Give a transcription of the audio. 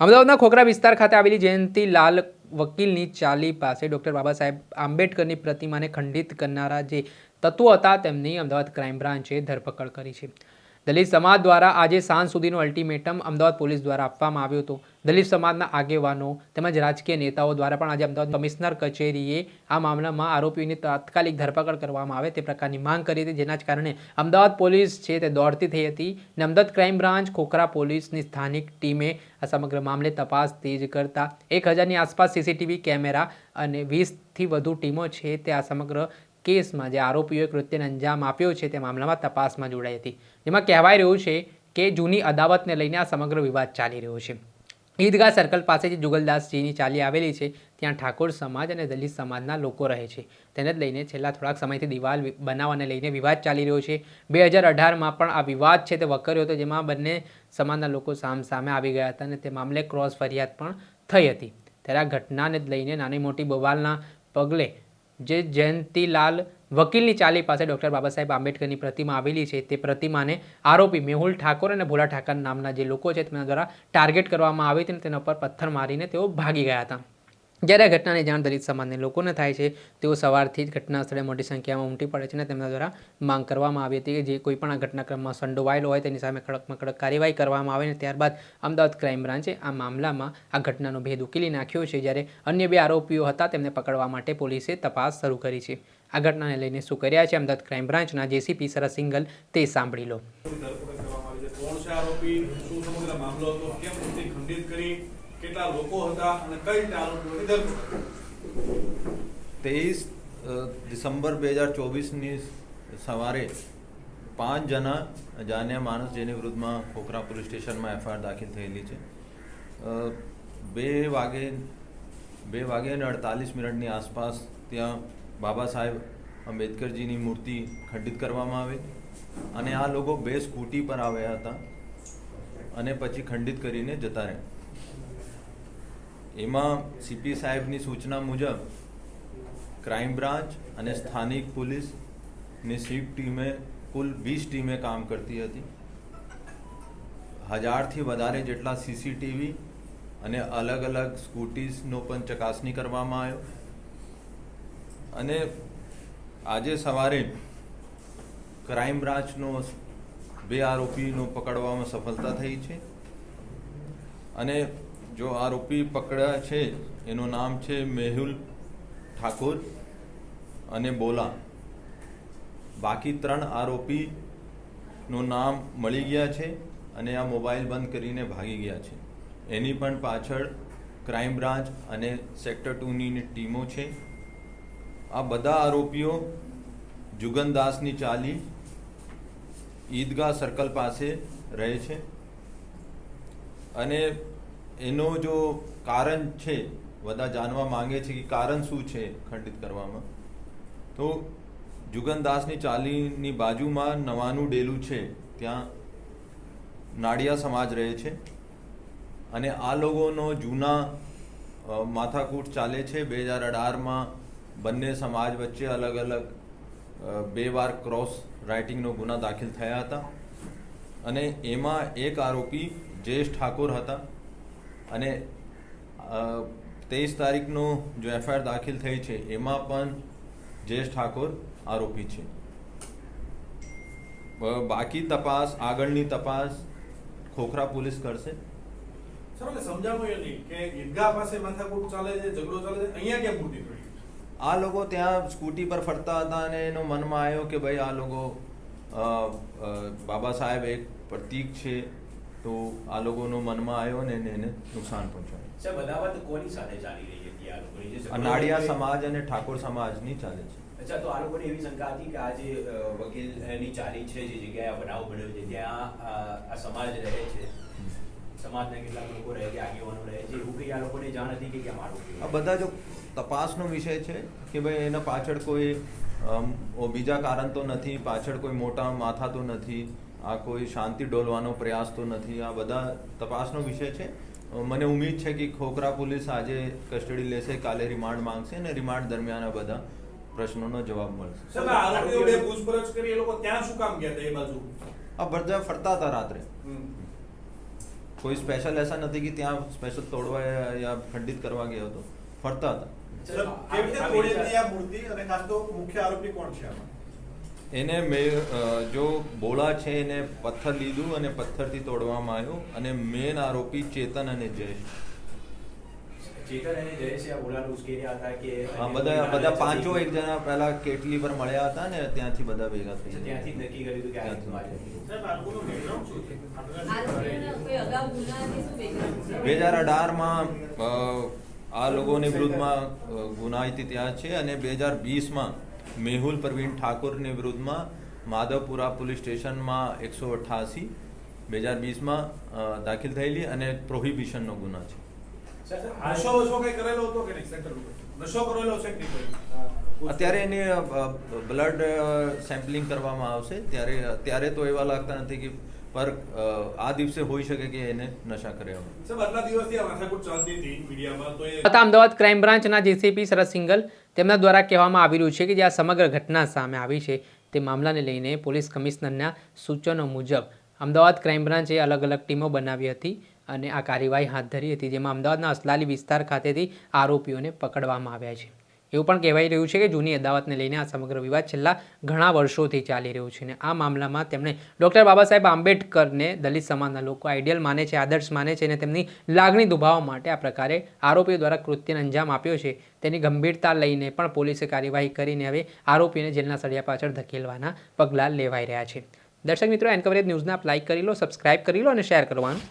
અમદાવાદના ખોખરા વિસ્તાર ખાતે આવેલી જયંતિ લાલ વકીલની ચાલી પાસે ડૉક્ટર બાબા સાહેબ આંબેડકરની પ્રતિમાને ખંડિત કરનારા જે તત્વો હતા તેમની અમદાવાદ ક્રાઇમ બ્રાન્ચે ધરપકડ કરી છે. દલિત સમાજ દ્વારા આજે સાંજ સુધીનો અલ્ટિમેટમ અમદાવાદ પોલીસ દ્વારા આપવામાં આવ્યો હતો. દલિત સમાજના આગેવાનો તેમજ રાજકીય નેતાઓ દ્વારા પણ આજે અમદાવાદ કમિશનર કચેરીએ આ મામલામાં આરોપીઓની તાત્કાલિક ધરપકડ કરવામાં આવે તે પ્રકારની માંગ કરી હતી, જેના જ કારણે અમદાવાદ પોલીસ છે તે દોડતી થઈ હતી અને અમદાવાદ ક્રાઇમ બ્રાન્ચ ખોખરા પોલીસની સ્થાનિક ટીમે આ સમગ્ર મામલે તપાસ તેજ કરતા એક હજારની આસપાસ સીસીટીવી કેમેરા અને વીસથી વધુ ટીમો છે તે આ સમગ્ર કેસમાં જે આરોપીઓએ કૃત્યને અંજામ આપ્યો છે તે મામલામાં તપાસમાં જોડાઈ હતી. જેમાં કહેવાય રહ્યું છે કે જૂની અદાવતને લઈને આ સમગ્ર વિવાદ ચાલી રહ્યો છે. ઈદગાહ સર્કલ પાસે જે જુગલદાસજીની ચાલી આવેલી છે, ત્યાં ઠાકોર સમાજ અને દલિત સમાજના લોકો રહે છે. તેને જ લઈને છેલ્લા થોડાક સમયથી દિવાલ બનાવવાને લઈને વિવાદ ચાલી રહ્યો છે. બે હજાર અઢારમાં પણ આ વિવાદ છે તે વકર્યો હતો, જેમાં બંને સમાજના લોકો સામ સામે આવી ગયા હતા અને તે મામલે ક્રોસ ફરિયાદ પણ થઈ હતી. ત્યારે આ ઘટનાને જ લઈને નાની મોટી બવાલના પગલે જે જયંતિલાલ વકીલની ચાલી પાસે ડૉક્ટર બાબા સાહેબ આંબેડકરની પ્રતિમા આવેલી છે, તે પ્રતિમાને આરોપી મેહુલ ઠાકોર અને ભોલા ઠાકર નામના જે લોકો છે તેમના દ્વારા ટાર્ગેટ કરવામાં આવી હતી અને તેના પર પથ્થર મારીને તેઓ ભાગી ગયા હતા. જ્યારે આ ઘટનાની જાણ દલિત સમાજને લોકોને થાય છે, તેઓ સવારથી જ ઘટના સ્થળે મોટી સંખ્યામાં ઉમટી પડે છે અને તેમના દ્વારા માંગ કરવામાં આવી હતી કે જે કોઈ પણ આ ઘટનાક્રમમાં સંડોવાયેલો હોય તેની સામે કડકમાં કડક કાર્યવાહી કરવામાં આવે અને ત્યારબાદ અમદાવાદ ક્રાઇમ બ્રાન્ચે આ મામલામાં આ ઘટનાનો ભેદ ઉકેલી નાખ્યો છે. જ્યારે અન્ય બે આરોપીઓ હતા, તેમને પકડવા માટે પોલીસે તપાસ શરૂ કરી છે. આ ઘટનાને લઈને શું કર્યા છે અમદાવાદ ક્રાઇમ બ્રાન્ચના જેસીપી સરસ સિંગલ તે સાંભળી લો. કેટલા લોકો હતા અને કઈ રીતે તેવીસ ડિસેમ્બર બે હજાર ચોવીસની સવારે પાંચ જણા જાણ્યા માણસ જેની વિરુદ્ધમાં ખોખરા પોલીસ સ્ટેશનમાં એફઆઈઆર દાખલ થયેલી છે. બે વાગે બે વાગે અને અડતાલીસ મિનિટની આસપાસ ત્યાં બાબા સાહેબ આંબેડકરજીની મૂર્તિ ખંડિત કરવામાં આવી અને આ લોકો બે સ્કૂટી પર આવ્યા હતા અને પછી ખંડિત કરીને જતા રહ્યા. એમાં સીપી સાહેબની સૂચના મુજબ ક્રાઇમ બ્રાન્ચ અને સ્થાનિક પોલીસની સીપ ટીમે કુલ વીસ ટીમે કામ કરતી હતી. હજારથી વધારે જેટલા સીસીટીવી અને અલગ અલગ સ્કૂટીઝનો પણ ચકાસણી કરવામાં આવ્યો. અને આજે સવારે ક્રાઇમ બ્રાન્ચનો બે આરોપીનો પકડવામાં સફળતા થઈ છે. અને જો આરોપી પકડ્યા છે, એનું નામ છે મેહુલ ઠાકોર અને બોલા. બાકી ત્રણ આરોપીનું નામ મળી ગયા છે અને આ મોબાઈલ બંધ કરીને ભાગી ગયા છે. એની પણ પાછળ ક્રાઇમ બ્રાન્ચ અને સેક્ટર ટુની ટીમો છે. આ બધા આરોપીઓ જુગનદાસની ચાલી ઈદગાહ સર્કલ પાસે રહે છે. અને એનો જો કારણ છે, બધા જાણવા માંગે છે કે કારણ શું છે ખંડિત કરવામાં, તો જુગનદાસની ચાલીની બાજુમાં નવાનું ડેલું છે, ત્યાં નાડિયા સમાજ રહે છે અને આ લોકોનો જૂના માથાકૂટ ચાલે છે. બે હજાર અઢારમાં બંને સમાજ વચ્ચે અલગ અલગ બે વાર ક્રોસ રાઇટિંગનો ગુના દાખલ થયા હતા અને એમાં એક આરોપી જયેશ ઠાકોર હતા. અને તેવીસ તારીખનો જો એફઆઈઆર દાખલ થઈ છે એમાં પણ જયેશ ઠાકોર આરોપી છે. બાકી તપાસ આગળની તપાસ ખોખરા પોલીસ કરશે? આ લોકો ત્યાં સ્કૂટી પર ફરતા હતા અને એનો મનમાં આવ્યો કે ભાઈ આ લોકો બાબા સાહેબ એક પ્રતીક છે તો આ લોકોનો મનમાં આવ્યો ને એને નુકસાન પહોંચાડ્યું. સાહેબ કોની સાથે ચાલી રહી હતી આ લોકોની? જે નાડિયા સમાજ અને ઠાકોર સમાજની ચાલે છે. અચ્છા તો આ લોકોને એવી શંકા હતી કે આ જે વકીલની ચાલી છે જે જગ્યાએ બનાવ બન્યો છે ત્યાં આ સમાજ રહે છે સમાજના કેટલાક લોકો રહે છે આગેવાનો રહે છે એવું કઈ આ લોકોને જાણ હતી કે કેમ આ બધા જો તપાસનો વિષય છે કે ભાઈ એના પાછળ કોઈ બીજા કારણ તો નથી પાછળ કોઈ મોટા માથા તો નથી આ કોઈ શાંતિ ડોલવાનો પ્રયાસ તો નથી. આ બધા તપાસનો વિષય છે. મને ઉમ્મીદ છે કે ખોખરા પોલીસ આજે કસ્ટડી લેશે કાલે રિમાન્ડ માંગશે અને રિમાન્ડ દરમિયાન આ બધા પ્રશ્નોનો જવાબ મળશે. સાહેબ આરોપીઓ બે પૂછપરછ કરી એ લોકો ત્યાં શું કામ ગયા હતા એ બાજુ? આ બધા ફરતા હતા રાત્રે. કોઈ સ્પેશિયલ એસા નથી કે ત્યાં સ્પેશિયલ તોડવા યા- ખંડિત કરવા ગયો હતો. ફરતા હતા. કેવી રીતે તોડી હતી આ મૂર્તિ? અને ખાસ તો મુખ્ય આરોપી કોણ છે આમાં? એને મેં જો બોળા છે એને પથ્થર લીધું અને પથ્થરથી તોડવામાં આવ્યો અને મેન આરોપી ચેતન અને જયેશ હા બધા બધા પાંચો છે. એક જણા પહેલા કેટલી પર મળ્યા હતા ને ત્યાંથી બધા ભેગા થઈ ત્યાંથી જ નક્કી કર્યું હતું કે આ ત્યાંથી. બે હજાર અઢારમાં આ લોકોની વિરુદ્ધમાં અ, ગુનાહિત છે અને બે હજાર વીસમાં મેહુલ પ્રવીણ ઠાકોરની વિરુદ્ધમાં માધવપુરા પોલીસ સ્ટેશનમાં એકસો અઠ્ઠાસી બે હજાર વીસમાં દાખલ થયેલી અને પ્રોહિબિશનનો ગુનો છે? અત્યારે એની બ્લડ સેમ્પલિંગ કરવામાં આવશે. ત્યારે ત્યારે તો એવા લાગતા નથી કે પર આ દિવસે હોઈ શકે કે એને નશા કર્યા હોય સાહેબ આટલા દિવસથી આ માથાકૂટ ચાલતી હતી મીડિયામાં તો એ અમદાવાદ ક્રાઇમ બ્રાન્ચના જેસીપી શરદ સિંગલ તેમના દ્વારા કહેવામાં આવી રહ્યું છે કે જે આ સમગ્ર ઘટના સામે આવી છે તે મામલાને લઈને પોલીસ કમિશનરના સૂચનો મુજબ અમદાવાદ ક્રાઇમ બ્રાન્ચે અલગ અલગ ટીમો બનાવી હતી અને આ કાર્યવાહી હાથ ધરી હતી જેમાં અમદાવાદના અસલાલી વિસ્તાર ખાતેથી આરોપીઓને પકડવામાં આવ્યા છે. એવું પણ કહેવાઈ રહ્યું છે કે જૂની અદાવતને લઈને આ સમગ્ર વિવાદ છેલ્લા ઘણા વર્ષોથી ચાલી રહ્યું છે અને આ મામલામાં તેમણે ડૉક્ટર બાબા સાહેબ આંબેડકરને દલિત સમાજના લોકો આઈડિયલ માને છે, આદર્શ માને છે અને તેમની લાગણી દુભાવવા માટે આ પ્રકારે આરોપીઓ દ્વારા કૃત્યને અંજામ આપ્યો છે. તેની ગંભીરતા લઈને પણ પોલીસે કાર્યવાહી કરીને હવે આરોપીને જેલના સળિયા પાછળ ધકેલવાના પગલાં લેવાઈ રહ્યા છે. દર્શક મિત્રો એનકવરેજ ન્યૂઝને આપ લાઇક કરી લો, સબસ્ક્રાઇબ કરી લો અને શેર કરવાનું